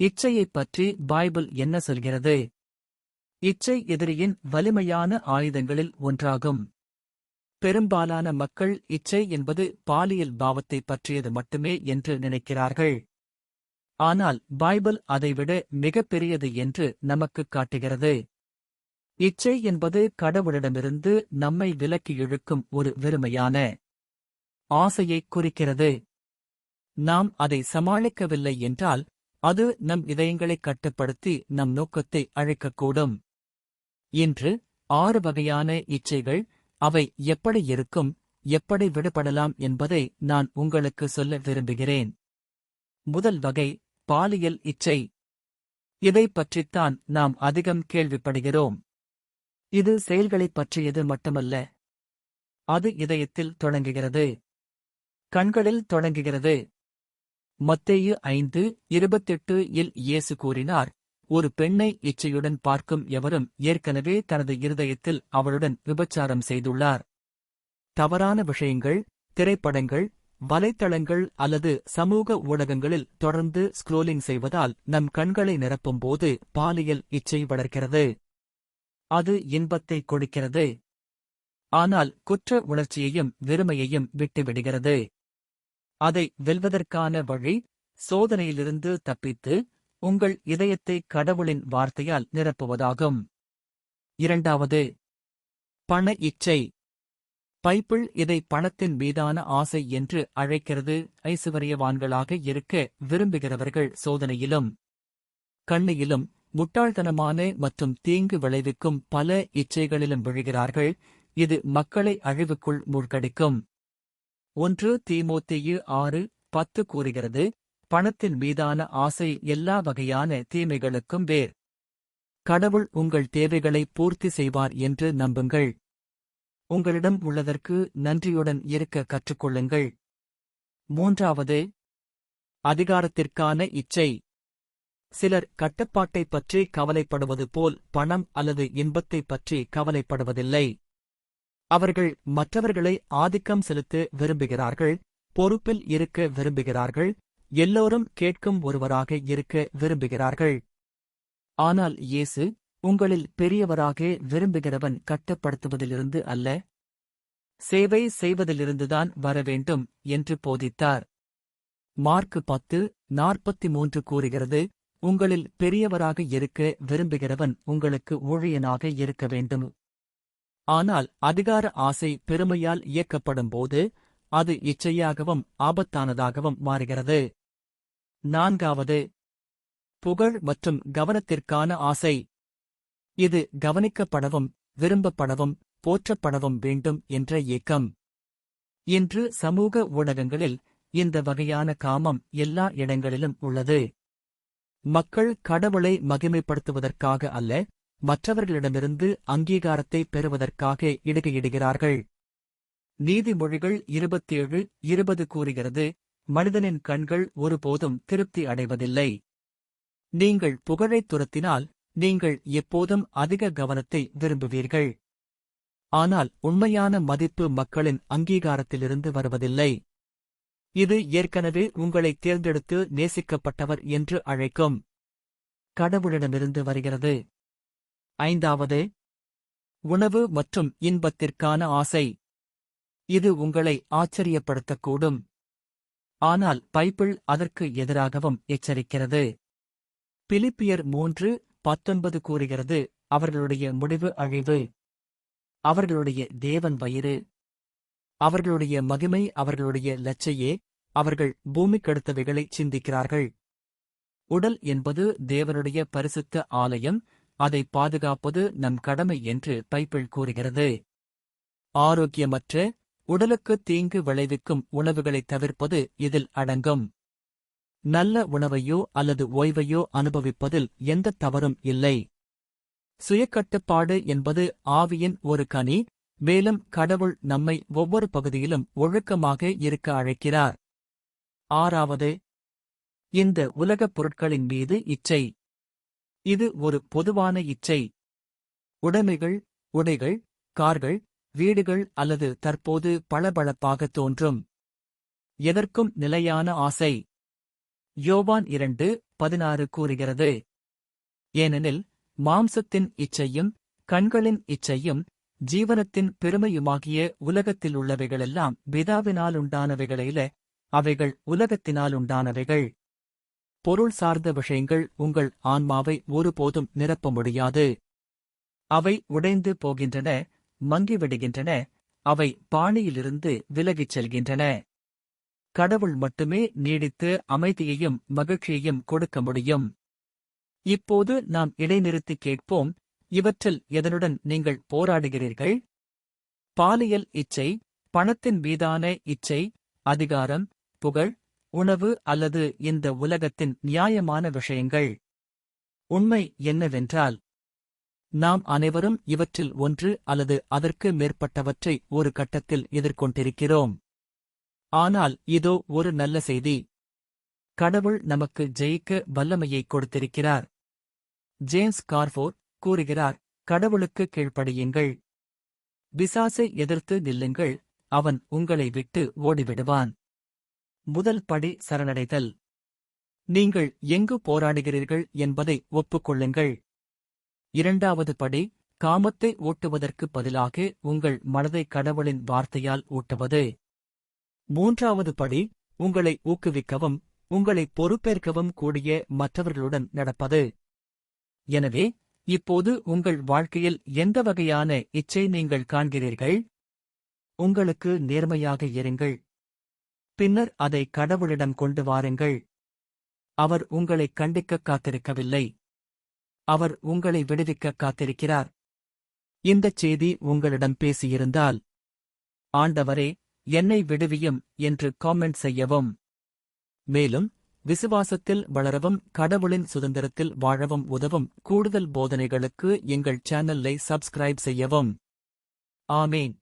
இச்சையைப் பற்றி பைபிள் என்ன சொல்கிறது? இச்சை எதிரியின் வலிமையான ஆயுதங்களில் ஒன்றாகும். பெரும்பாலான மக்கள் இச்சை என்பது பாலியல் பாவத்தை பற்றியது மட்டுமே என்று நினைக்கிறார்கள். ஆனால் பைபிள் அதைவிட மிகப்பெரியது என்று நமக்குக் காட்டுகிறது. இச்சை என்பது கடவுளிடமிருந்து நம்மை விலக்கி இழுக்கும் ஒரு வெறுமையான ஆசையைக் குறிக்கிறது. நாம் அதை சமாளிக்கவில்லை என்றால் அது நம் இதயங்களைக் கட்டுப்படுத்தி நம் நோக்கத்தை அழைக்கக்கூடும். இன்று ஆறு வகையான இச்சைகள் அவை எப்படி இருக்கும் எப்படி விடுபடலாம் என்பதை நான் உங்களுக்கு சொல்ல விரும்புகிறேன். முதல் வகை பாலியல் இச்சை. இதைப் பற்றித்தான் நாம் அதிகம் கேள்விப்படுகிறோம். இது செயல்களைப் பற்றியது மட்டுமல்ல. அது இதயத்தில் தொடங்குகிறது. கண்களில் தொடங்குகிறது. மத்தேயு ஐந்து இருபத்தெட்டு இல் இயேசு கூறினார் ஒரு பெண்ணை இச்சையுடன் பார்க்கும் எவரும் ஏற்கனவே தனது இருதயத்தில் அவளுடன் விபச்சாரம் செய்துள்ளார். தவறான விஷயங்கள் திரைப்படங்கள் வலைத்தளங்கள் அல்லது சமூக ஊடகங்களில் தொடர்ந்து ஸ்க்ரோலிங் செய்வதால் நம் கண்களை நிரப்பும்போது பாலியல் இச்சை வளர்க்கிறது. அது இன்பத்தை கொடுக்கிறது. ஆனால் குற்ற உணர்ச்சியையும் வெறுமையையும் விட்டுவிடுகிறது. அதை வெல்வதற்கான வழி சோதனையிலிருந்து தப்பித்து உங்கள் இதயத்தை கடவுளின் வார்த்தையால் நிரப்புவதாகும். இரண்டாவது பண இச்சை. பைப்பிள் இதை பணத்தின் மீதான ஆசை என்று அழைக்கிறது. ஐசுவரியவான்களாக இருக்க விரும்புகிறவர்கள் சோதனையிலும் கண்ணியிலும் முட்டாள்தனமான மற்றும் தீங்கு விளைவிக்கும் பல இச்சைகளிலும் விழுகிறார்கள். இது மக்களை அழிவுக்குள் மூழ்கடிக்கும். ஒன்று தீமோத்தேயு ஆறு பத்து கூறுகிறது பணத்தின் மீதான ஆசை எல்லா வகையான தீமைகளுக்கும் வேர். கடவுள் உங்கள் தேவைகளை பூர்த்தி செய்வார் என்று நம்புங்கள். உங்களிடம் உள்ளதற்கு நன்றியுடன் இருக்க கற்றுக்கொள்ளுங்கள். மூன்றாவது அதிகாரத்திற்கான இச்சை. சிலர் கட்டுப்பாட்டைப் பற்றி கவலைப்படுவது போல் பணம் அல்லது இன்பத்தைப் பற்றி கவலைப்படுவதில்லை. அவர்கள் மற்றவர்களை ஆதிக்கம் செலுத்த விரும்புகிறார்கள் பொறுப்பில் இருக்க விரும்புகிறார்கள் எல்லோரும் கேட்கும் ஒருவராக இருக்க விரும்புகிறார்கள். ஆனால் இயேசு உங்களில் பெரியவராக விரும்புகிறவன் கட்டப்படுத்துவதிலிருந்து அல்ல சேவை செய்வதிலிருந்துதான் வரவேண்டும் என்று போதித்தார். மார்க்கு பத்து நாற்பத்தி மூன்று கூறுகிறது உங்களில் பெரியவராக இருக்க விரும்புகிறவன் உங்களுக்கு ஊழியனாக இருக்க வேண்டும். ஆனால் அதிகார ஆசை பெருமையால் இயக்கப்படும்போது அது இச்சையாகவும் ஆபத்தானதாகவும் மாறுகிறது. நான்காவது புகழ் மற்றும் கவனத்திற்கான ஆசை. இது கவனிக்கப்படவும் விரும்பப்படவும் போற்றப்படவும் வேண்டும் என்ற ஏக்கம். இன்று சமூக ஊடகங்களில் இந்த வகையான காமம் எல்லா இடங்களிலும் உள்ளது. மக்கள் கடவுளை மகிமைப்படுத்துவதற்காக அல்ல மற்றவர்களிடமிருந்து அங்கீகாரத்தை பெறுவதற்காக இடுகையிடுகிறார்கள். நீதிமொழிகள் இருபத்தேழு இருபது கூறுகிறது மனிதனின் கண்கள் ஒருபோதும் திருப்தி அடைவதில்லை. நீங்கள் புகழைத் துரத்தினால் நீங்கள் எப்போதும் அதிக கவனத்தை விரும்புவீர்கள். ஆனால் உண்மையான மதிப்பு மக்களின் அங்கீகாரத்திலிருந்து வருவதில்லை. இது ஏற்கனவே உங்களை தேர்ந்தெடுத்து நேசிக்கப்பட்டவர் என்று அழைக்கும். கடவுளிடமிருந்து வருகிறது. ஐந்தாவது உணவு மற்றும் இன்பத்திற்கான ஆசை. இது உங்களை ஆச்சரியப்படுத்தக்கூடும். ஆனால் பைபிள் அதற்கு எதிராகவும் எச்சரிக்கிறது. பிலிப்பியர் மூன்று பத்தொன்பது கூறுகிறது அவர்களுடைய முடிவு அழிவு. அவர்களுடைய தேவன் வயிறு. அவர்களுடைய மகிமை அவர்களுடைய லட்சையே அவர்கள் பூமிக்கெடுத்தவைகளை சிந்திக்கிறார்கள். உடல் என்பது தேவனுடைய பரிசுத்த ஆலயம் அதை பாதுகாப்பது நம் கடமை என்று பைப்பிள் கூறுகிறது. ஆரோக்கியமற்ற உடலுக்கு தீங்கு விளைவிக்கும் உணவுகளைத் தவிர்ப்பது இதில் அடங்கும். நல்ல உணவையோ அல்லது ஓய்வையோ அனுபவிப்பதில் எந்த தவறும் இல்லை. சுயக்கட்டுப்பாடு என்பது ஆவியின் ஒரு கனி மேலும் கடவுள் நம்மை ஒவ்வொரு பகுதியிலும் ஒழுக்கமாக இருக்க அழைக்கிறார். ஆறாவது இந்த உலகப் பொருட்களின் மீது இச்சை. இது ஒரு பொதுவான இச்சை. உடைமைகள் உடைகள் கார்கள் வீடுகள் அல்லது தற்போது பளபளப்பாக தோன்றும். எதற்கும் நிலையான ஆசை. யோவான் இரண்டு பதினாறு கூறுகிறது. ஏனெனில் மாம்சத்தின் இச்சையும் கண்களின் இச்சையும் ஜீவனத்தின் பெருமையுமாகிய உலகத்தில் உள்ளவைகளெல்லாம் பிதாவினாலுண்டானவைகளில அவைகள் உலகத்தினாலுண்டானவைகள். பொருள் சார்ந்த விஷயங்கள் உங்கள் ஆன்மாவை ஒருபோதும் நிரப்ப முடியாது. அவை உடைந்து போகின்றன மங்கிவிடுகின்றன அவை பாணியிலிருந்து விலகிச் செல்கின்றன. கடவுள் மட்டுமே நீடித்து அமைதியையும் மகிழ்ச்சியையும் கொடுக்க முடியும். இப்போது நாம் இடைநிறுத்தி கேட்போம் இவற்றில் எதனுடன் நீங்கள் போராடுகிறீர்கள்? பாலியல் இச்சை பணத்தின் மீதான இச்சை அதிகாரம் புகழ் உணவு அல்லது இந்த உலகத்தின் நியாயமான விஷயங்கள். உண்மை என்னவென்றால் நாம் அனைவரும் இவற்றில் ஒன்று அல்லது அதற்கு மேற்பட்டவற்றை ஒரு கட்டத்தில் எதிர்கொண்டிருக்கிறோம். ஆனால் இதோ ஒரு நல்ல செய்தி. கடவுள் நமக்கு ஜெயிக்க வல்லமையை கொடுத்திருக்கிறார். ஜேம்ஸ் கார்ஃபோர் கூறுகிறார் கடவுளுக்கு கீழ்ப்படியுங்கள். பிசாசை எதிர்த்து நில்லுங்கள். அவன் உங்களை விட்டு ஓடிவிடுவான். முதல் படி சரணடைதல். நீங்கள் எங்கு போராடுகிறீர்கள் என்பதை ஒப்புக்கொள்ளுங்கள். இரண்டாவது படி காமத்தை ஓட்டுவதற்கு பதிலாக உங்கள் மனதை கடவுளின் வார்த்தையால் ஊட்டுவது மூன்றாவது படி உங்களை ஊக்குவிக்கவும் உங்களை பொறுப்பேற்கவும் கூடிய மற்றவர்களுடன் நடப்பது. எனவே இப்போது உங்கள் வாழ்க்கையில் எந்த வகையான இச்சை நீங்கள் காண்கிறீர்கள்? உங்களுக்கு நேர்மையாக இருங்கள். பின்னர் அதை கடவுளிடம் கொண்டு வாருங்கள். அவர் உங்களை கண்டிக்க காத்திருக்கவில்லை. அவர் உங்களை விடுவிக்க காத்திருக்கிறார். இந்தச் செய்தி உங்களிடம் பேசியிருந்தால் ஆண்டவரே என்னை விடுவியும் என்று காமெண்ட் செய்யவும். மேலும் விசுவாசத்தில் வளரவும் கடவுளின் சுதந்திரத்தில் வாழவும் உதவும் கூடுதல் போதனைகளுக்கு எங்கள் சேனலை சப்ஸ்கிரைப் செய்யவும். ஆமேன்.